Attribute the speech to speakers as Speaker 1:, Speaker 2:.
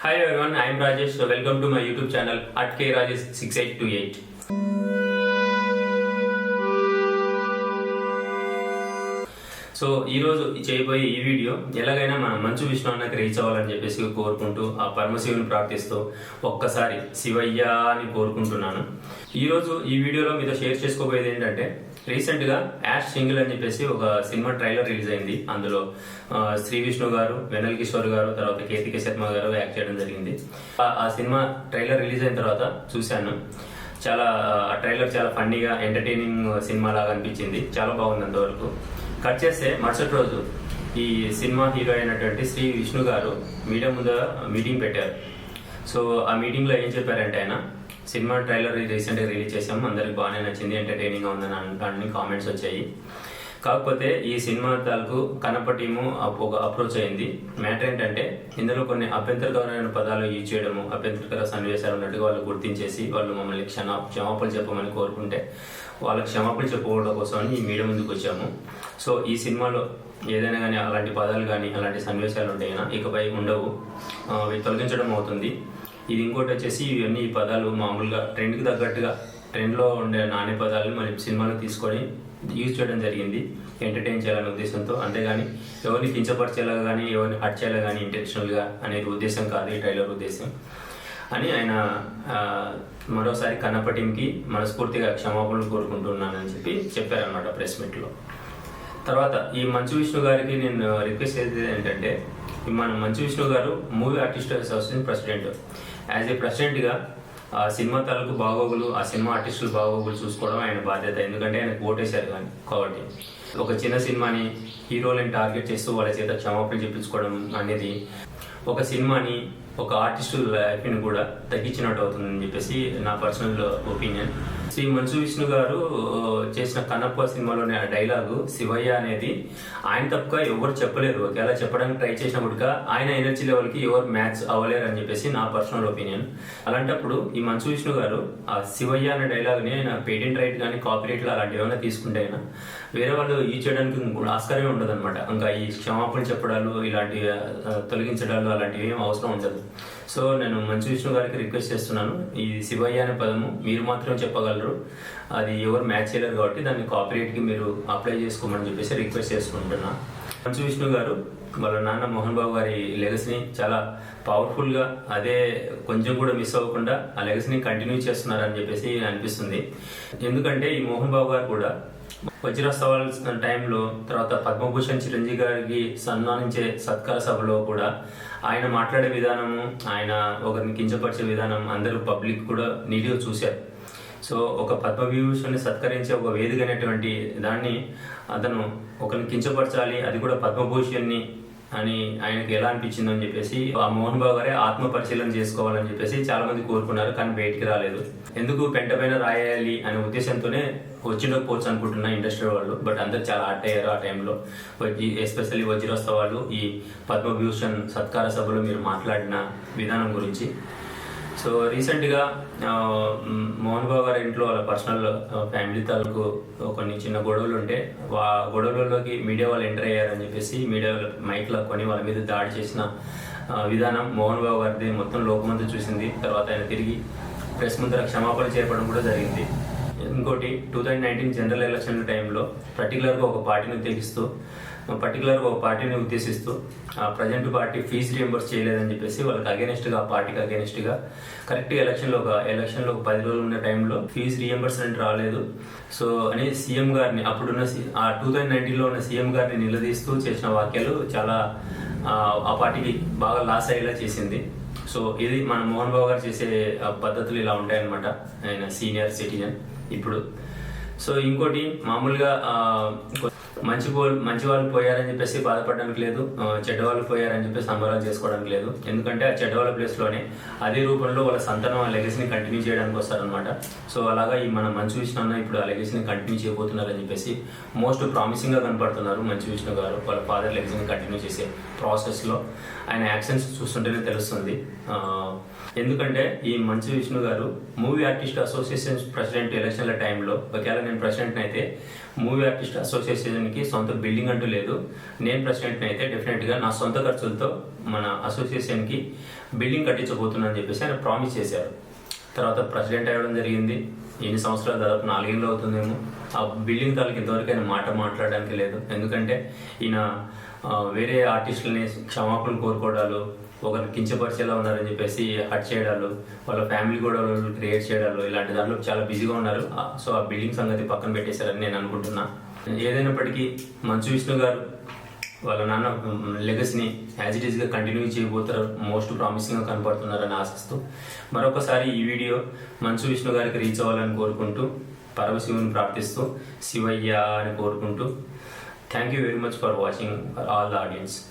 Speaker 1: Hi everyone, I am Rajesh. So welcome to my YouTube channel at K Rajesh 6828. So ఈరోజు చేయబోయే ఈ video ఎలాగైనా మనం మంచు విష్ణు అన్నకి రీచ్ అవ్వాలని చెప్పేసి కోరుకుంటూ ఆ పరమశివుని ప్రార్థిస్తూ ఒక్కసారి శివయ్య అని కోరుకుంటున్నాను ఈరోజు ఈ వీడియోలో మీతో షేర్ చేసుకోబోయేది ఏంటంటే రీసెంట్గా యాష్ సింగిల్ అని చెప్పేసి ఒక సినిమా ట్రైలర్ రిలీజ్ అయింది. అందులో శ్రీ విష్ణు గారు వెనల్ కిషోర్ గారు తర్వాత కేతిక శర్మ గారు యాక్ట్ చేయడం జరిగింది. ఆ- ఆ సినిమా ట్రైలర్ రిలీజ్ అయిన తర్వాత చూశాను. చాలా ఆ ట్రైలర్ చాలా ఫన్నీగా ఎంటర్టైనింగ్ సినిమా లాగా అనిపించింది. చాలా బాగుంది అంతవరకు. కట్ చేస్తే మరుసటి రోజు ఈ సినిమా హీరో అయినటువంటి శ్రీ విష్ణు గారు మీడియా ముందు మీటింగ్ పెట్టారు. సో ఆ మీటింగ్లో ఏం చెప్పారంటే ఆయన సినిమా ట్రైలర్ రీసెంట్గా రిలీజ్ చేసాం అందరికి బాగానే నచ్చింది. ఎంటర్టైనింగ్గా ఉందని అన్ని కామెంట్స్ వచ్చాయి. కాకపోతే ఈ సినిమా తాలకు కనప టీము ఒక అప్రోచ్ అయింది. మ్యాటర్ ఏంటంటే ఇందులో కొన్ని అభ్యంతరకరమైన పదాలు యూజ్ చేయడము అభ్యంతరకర సన్నివేశాలు ఉన్నట్టుగా వాళ్ళు గుర్తించేసి వాళ్ళు మమ్మల్ని క్షమ క్షమాపణలు చెప్పమని కోరుకుంటే వాళ్ళకి క్షమాపణలు చెప్పుకోవడం కోసం అని ఈ మీడియా ముందుకు వచ్చాము. సో ఈ సినిమాలో ఏదైనా కానీ అలాంటి పదాలు కానీ అలాంటి సన్నివేశాలు ఉంటాయినా? ఇకపై ఉండవు. అవి తొలగించడం అవుతుంది. ఇది ఇంకోటి వచ్చేసి ఇవన్నీ పదాలు మామూలుగా ట్రెండ్కి తగ్గట్టుగా ట్రెండ్లో ఉండే నాణ్య పదాలను మరి సినిమాలో తీసుకొని యూజ్ చేయడం జరిగింది. ఎంటర్టైన్ చేయాలనే ఉద్దేశంతో. అంతేగాని ఎవరిని కించపరిచేలాగా కానీ ఎవరిని హట్ చేయాలా కానీ ఇంటెన్షనల్గా అనేది ఉద్దేశం కాదు ఈ ట్రైలర్ ఉద్దేశం. అని ఆయన మరోసారి కన్నప్ప టీంకి మనస్ఫూర్తిగా క్షమాపణలు కోరుకుంటున్నానని చెప్పి చెప్పారనమాట ప్రెస్ మీట్లో. తర్వాత ఈ మంచు విష్ణు గారికి నేను రిక్వెస్ట్ చేసేది ఏంటంటే మన మంచు విష్ణు గారు movie artist association president as a ప్రెసిడెంట్గా ఆ సినిమా తాలూకు బాగోగులు ఆ సినిమా ఆర్టిస్టులు బాగోగులు చూసుకోవడం ఆయన బాధ్యత. ఎందుకంటే ఆయన ఓటేశారు కానీ కాబట్టి. ఒక చిన్న సినిమాని హీరోలని టార్గెట్ చేస్తూ వాళ్ళ చేత క్షమాపణ చెప్పించుకోవడం అనేది ఒక సినిమాని ఒక ఆర్టిస్టు లైఫ్ని కూడా తగ్గించినట్టు అవుతుందని చెప్పేసి నా పర్సనల్ ఒపీనియన్ శ్రీ మంచు విష్ణు గారు చేసిన కన్నప్ప సినిమాలోని ఆ డైలాగు శివయ్య అనేది ఆయన తప్ప ఎవరు చెప్పలేరు ఒకవేళ చెప్పడానికి ట్రై చేసినప్పుడుగా ఆయన ఎనర్జీ లెవెల్కి ఎవరు మ్యాచ్ అవ్వలేరు అని చెప్పేసి నా పర్సనల్ ఒపీనియన్. అలాంటప్పుడు ఈ మంచు విష్ణు గారు ఆ శివయ్య అనే డైలాగ్ని ఆయన పేటెంట్ రైట్ కానీ కాపీరైట్లు అలాంటివి ఏమైనా తీసుకుంటే అయినా వేరే వాళ్ళు ఈ చేయడానికి ఇంకో ఆస్కారమే ఉండదు అనమాట ఇంకా ఈ క్షమాపణ చెప్పడాలు ఇలాంటి తొలగించడాలు అలాంటివి ఏం అవసరం ఉండదు. సో నేను మంచు విష్ణు గారికి రిక్వెస్ట్ చేస్తున్నాను. ఈ శివయ్య అనే పదము మీరు మాత్రం చెప్పగలరు? అది ఎవరు మ్యాచ్ చేయలేరు కాబట్టి దాన్ని కాపీరేట్కి మీరు అప్లై చేసుకోమని చెప్పేసి రిక్వెస్ట్ చేసుకుంటున్నా. మంచు విష్ణు గారు వాళ్ళ నాన్న మోహన్ బాబు గారి లెగసీని చాలా పవర్ఫుల్గా అదే కొంచెం కూడా మిస్ అవ్వకుండా ఆ లెగసీని కంటిన్యూ చేస్తున్నారని చెప్పేసి అనిపిస్తుంది. ఎందుకంటే ఈ మోహన్ బాబు గారు కూడా వజ్రోత్సవాల టైంలో తర్వాత పద్మభూషణ్ చిరంజీవి గారికి సన్మానించే సత్కార సభలో కూడా ఆయన మాట్లాడే విధానము ఆయన ఒకరిని కించపరిచే విధానం అందరూ పబ్లిక్ కూడా నీట్గా చూశారు. సో ఒక పద్మవిభూషణ్ని సత్కరించే ఒక వేదిక అనేటువంటి దాన్ని అతను ఒకరిని కించపరచాలి అది కూడా పద్మభూషణ్ని అని ఆయనకి ఎలా అనిపించిందో అని చెప్పేసి ఆ మోహన్ బాబు గారే ఆత్మ పరిశీలన చేసుకోవాలని చెప్పేసి చాలా మంది కోరుకున్నారు కానీ బయటికి రాలేదు. ఎందుకు పెంట పైన రాయాలి అనే ఉద్దేశంతోనే వచ్చిండకపోవచ్చు అనుకుంటున్నా ఇండస్ట్రీ వాళ్ళు బట్ అందరు చాలా హట్ అయ్యారు ఆ టైంలో. ఎస్పెషల్లీ వజ్రోత్సవాలు ఈ పద్మభూషణ్ సత్కార సభలో మీరు మాట్లాడిన విధానం గురించి. సో రీసెంట్గా మోహన్ బాబు గారి ఇంట్లో వాళ్ళ పర్సనల్ ఫ్యామిలీ తాలూకు కొన్ని చిన్న గొడవలు ఉంటే వా గొడవలలోకి మీడియా వాళ్ళు ఎంటర్ అయ్యారని చెప్పేసి మీడియా మైక్లో కొని వాళ్ళ మీద దాడి చేసిన విధానం మోహన్ బాబు గారిది మొత్తం లోకమంతా చూసింది. తర్వాత ఆయన తిరిగి ప్రెస్ ముందర క్షమాపణ చేపడం కూడా జరిగింది. ఇంకోటి two thousand nineteen general election టైంలో పర్టికులర్గా ఒక పార్టీని ఉద్దేశిస్తూ పర్టికులర్గా ఒక పార్టీని ఉద్దేశిస్తూ ఆ ప్రజెంట్ పార్టీ ఫీజు రియంబర్స్ చేయలేదని చెప్పేసి వాళ్ళకి అగేనిస్ట్గా ఆ పార్టీకి అగేనిస్ట్గా కరెక్ట్గా ఎలక్షన్లో ఒక ఎలక్షన్లో ఒక పది రోజులు ఉన్న టైంలో ఫీజు రియంబర్స్మెంట్ రాలేదు. సో అని సీఎం గారిని అప్పుడున్న ఆ టూ థౌజండ్ నైన్టీన్లో ఉన్న సీఎం గారిని నిలదీస్తూ చేసిన వాక్యాలు చాలా ఆ పార్టీకి బాగా లాస్ అయ్యేలా చేసింది. సో ఇది మన మోహన్ బాబు గారు చేసే పద్ధతులు ఇలా ఉంటాయన్నమాట. ఆయన సీనియర్ సిటిజన్. ఇప్పుడు సో ఇంకోటి మామూలుగా మంచి మంచి వాళ్ళు పోయారని చెప్పేసి బాధపడడానికి లేదు. చెడ్డ వాళ్ళు పోయారని చెప్పేసి సంబరాలు చేసుకోవడానికి లేదు. ఎందుకంటే ఆ చెడ్డ వాళ్ళ ప్లేస్లోనే అదే రూపంలో వాళ్ళ సంతానం ఆ లెగసీని కంటిన్యూ చేయడానికి వస్తారనమాట సో అలాగా ఈ మన మంచు విష్ణు అన్న ఇప్పుడు ఆ లెగసీని కంటిన్యూ చేయబోతున్నారని చెప్పేసి మోస్ట్ ప్రామిసింగ్గా కనపడుతున్నారు మంచు విష్ణు గారు. వాళ్ళ ఫాదర్ లెగసీని కంటిన్యూ చేసే ప్రాసెస్లో ఆయన యాక్షన్స్ చూస్తుంటేనే తెలుస్తుంది. ఎందుకంటే ఈ మంచు విష్ణు గారు మూవీ ఆర్టిస్ట్ అసోసియేషన్ ప్రెసిడెంట్ ఎలక్షన్ల టైంలో ఒకవేళ నేను ప్రెసిడెంట్ అయితే మూవీ ఆర్టిస్ట్ అసోసియేషన్కి సొంత బిల్డింగ్ అంటూ లేదు. నేను ప్రెసిడెంట్ అయితే డెఫినెట్గా నా సొంత ఖర్చులతో మన అసోసియేషన్కి బిల్డింగ్ కట్టించబోతున్నాను చెప్పేసి ఆయన ప్రామిస్ చేశారు. తర్వాత ప్రెసిడెంట్ అవ్వడం జరిగింది. ఎన్ని సంవత్సరాలు? దాదాపు నాలుగేళ్ళు అవుతుందేమో. ఆ బిల్డింగ్ తాలూకు ఇంతవరకు ఆయన మాట మాట్లాడడానికి లేదు. ఎందుకంటే ఈయన వేరే ఆర్టిస్టులని క్షమాపణ కోరుకోవడాలు ఒకరు కించపరిచేలా ఉన్నారని చెప్పేసి హట్ చేయడాలు వాళ్ళ ఫ్యామిలీ కూడా క్రియేట్ చేయడాలు ఇలాంటి దాంట్లో చాలా బిజీగా ఉన్నారు. సో ఆ బిల్డింగ్ సంగతి పక్కన పెట్టేశారని నేను అనుకుంటున్నా. ఏదైనప్పటికీ మంచు విష్ణు గారు వాళ్ళ నాన్న లెగసీని యాజ్ ఇట్ ఈస్గా కంటిన్యూ చేయబోతారు మోస్ట్ ప్రామిసింగ్గా కనపడుతున్నారని ఆశిస్తూ. మరొకసారి ఈ వీడియో మంచు విష్ణు గారికి రీచ్ అవ్వాలని కోరుకుంటూ పరమశివుని ప్రార్థిస్తూ శివయ్య అని కోరుకుంటూ Thank you very much for watching for all the audience.